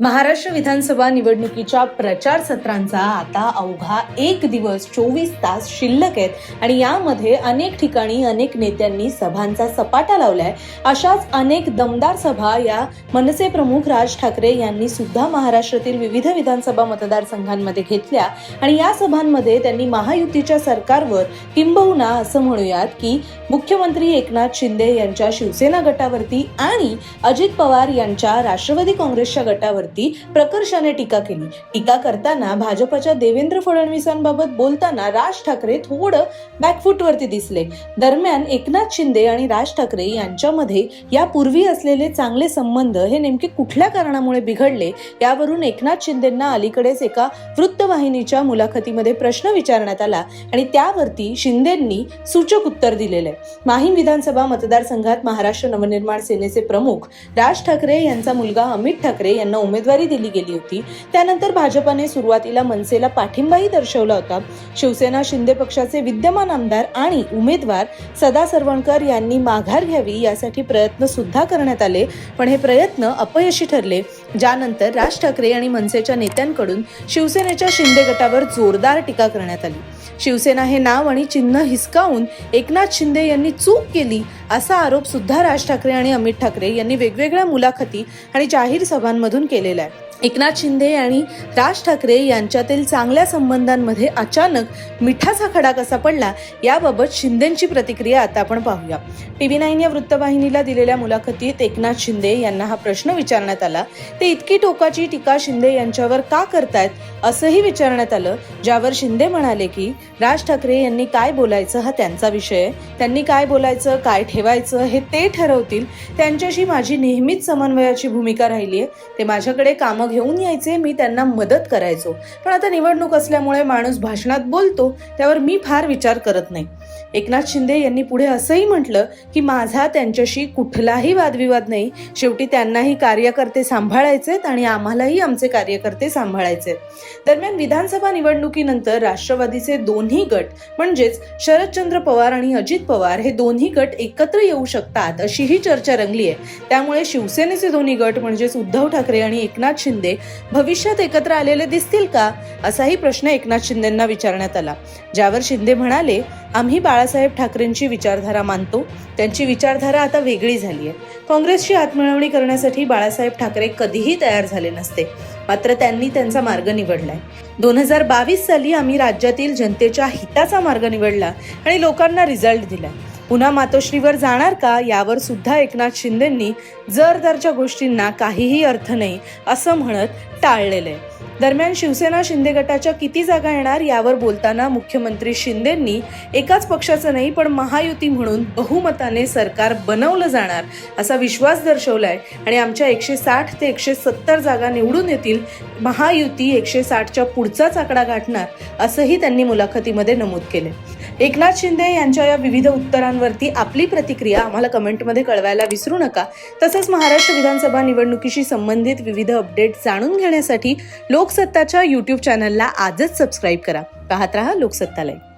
महाराष्ट्र विधानसभा निवडणुकीच्या प्रचार सत्रांचा आता अवघा एक दिवस चोवीस तास शिल्लक आहेत आणि यामध्ये अनेक ठिकाणी अनेक नेत्यांनी सभांचा सपाटा लावलाय. अशाच अनेक दमदार सभा या मनसे प्रमुख राज ठाकरे यांनी सुद्धा महाराष्ट्रातील विविध विधानसभा मतदारसंघांमध्ये घेतल्या आणि या सभांमध्ये त्यांनी महायुतीच्या सरकारवर किंबहुना असं म्हणूयात की मुख्यमंत्री एकनाथ शिंदे यांच्या शिवसेना गटावरती आणि अजित पवार यांच्या राष्ट्रवादी काँग्रेसच्या गटावरती प्रकर्षाने टीका केली. टीका करताना भाजपच्या देवेंद्र फडणवीसांबाबत बोलताना राज ठाकरे थोडं बॅकफूटवरती दिसले. दरम्यान एकनाथ शिंदे आणि राज ठाकरे यांच्यामध्ये यापूर्वी असलेले चांगले संबंध हे नेमके कुठल्या कारणामुळे बिघडले? यावरून एकनाथ शिंदेंना अलीकडेच एका वृत्तवाहिनीच्या मुलाखतीमध्ये प्रश्न विचारण्यात आला आणि त्यावरती शिंदेंनी सूचक उत्तर दिलेले. माहीम विधानसभा मतदारसंघात महाराष्ट्र नवनिर्माण सेनेचे प्रमुख राज ठाकरे यांचा मुलगा अमित ठाकरे यांना उमेदवारी उमेदवारी दिली गेली होती. त्यानंतर भाजपाने सुरुवातीला मनसेला पाठिंबाही दर्शवला होता. शिवसेना शिंदे पक्षाचे विद्यमान आमदार आणि उमेदवार सदा सरवणकर यांनी माघार घ्यावी यासाठी प्रयत्न सुद्धा करण्यात आले. पण हे प्रयत्न अपयशी ठरले. ज्यानंतर राज ठाकरे आणि मनसेच्या नेत्यांकडून शिवसेनेच्या शिंदे गटावर जोरदार टीका करण्यात आली. शिवसेना हे नाव आणि चिन्ह हिसकावून एकनाथ शिंदे यांनी चूक केली असा आरोप सुद्धा राज ठाकरे आणि अमित ठाकरे यांनी वेगवेगळ्या मुलाखती आणि जाहीर सभांमधून केले. केलेला आहे. एकनाथ शिंदे आणि राज ठाकरे यांच्यातील चांगल्या संबंधांमध्ये अचानक मिठाचा खडा कसा पडला याबाबत शिंदेची प्रतिक्रिया आता आपण पाहूया. टीव्ही नाईन या वृत्तवाहिनीला दिलेल्या मुलाखतीत एकनाथ शिंदे यांना हा प्रश्न विचारण्यात आला ते इतकी टोकाची टीका शिंदे यांच्यावर का करतायत? असंही विचारण्यात आलं ज्यावर शिंदे म्हणाले की राज ठाकरे यांनी काय बोलायचं हा त्यांचा विषय आहे. त्यांनी काय बोलायचं काय ठेवायचं हे ते ठरवतील. त्यांच्याशी माझी नेहमीच समन्वयाची भूमिका राहिली आहे. ते माझ्याकडे कामं घेऊन यायचे मी त्यांना मदत करायचो. पण आता निवडणूक असल्यामुळे माणूस भाषणात बोलतो त्यावर मी फार विचार करत नाही. एकनाथ शिंदे यांनी पुढे असंही म्हटलं की माझा त्यांच्याशी कुठलाही वादविवाद नाही. शेवटी त्यांनाही कार्यकर्ते सांभाळायचेत आणि आम्हालाही आमचे कार्यकर्ते सांभाळायचे. दरम्यान विधानसभा निवडणुकीनंतर राष्ट्रवादीचे दोन्ही गट म्हणजेच शरदचंद्र पवार आणि अजित पवार हे दोन्ही गट एकत्र येऊ शकतात अशीही चर्चा रंगली आहे त्यामुळे शिवसेनेचे दोन्ही गट म्हणजेच उद्धव ठाकरे आणि एकनाथ शिंदे भविष्यात एकत्र आलेले दिसतील का? असाही प्रश्न एकनाथ शिंदेंना विचारण्यात आला. ज्यावर शिंदे म्हणाले आम्ही बाळासाहेब ठाकरेंची विचारधारा मानतो. त्यांची विचारधारा आता वेगळी झाली आहे काँग्रेसची हातमिळवणी करण्यासाठी बाळासाहेब ठाकरे कधीही तयार झाले नसते. मात्र त्यांनी त्यांचा मार्ग निवडलाय. दोन हजार बावीस साली आम्ही राज्यातील जनतेच्या हिताचा मार्ग निवडला आणि लोकांना रिझल्ट दिला पुन्हा मातोश्रीवर जाणार का? यावर सुद्धा एकनाथ शिंदेंनी जरदरच्या गोष्टींना काहीही अर्थ नाही असं म्हणत टाळलेलं आहे. दरम्यान शिवसेना शिंदे गटाच्या किती जागा येणार यावर बोलताना मुख्यमंत्री शिंदेंनी एकाच पक्षाचं नाही पण महायुती म्हणून बहुमताने सरकार बनवलं जाणार असा विश्वास दर्शवलाय. आणि आमच्या एकशे साठ ते एकशे सत्तर जागा निवडून येतील महायुती एकशे साठच्या पुढचाच आकडा गाठणार असंही त्यांनी मुलाखतीमध्ये नमूद केले एकनाथ शिंदे यांच्या या विविध उत्तरांवरती आपली प्रतिक्रिया आम्हाला कमेंटमध्ये कळवायला विसरू नका. तसंच महाराष्ट्र विधानसभा निवडणुकीशी संबंधित विविध अपडेट जाणून घेण्यासाठी लोकसत्ताच्या यूट्यूब चॅनलला आजच सबस्क्राईब करा. पाहत रहा लाईव्ह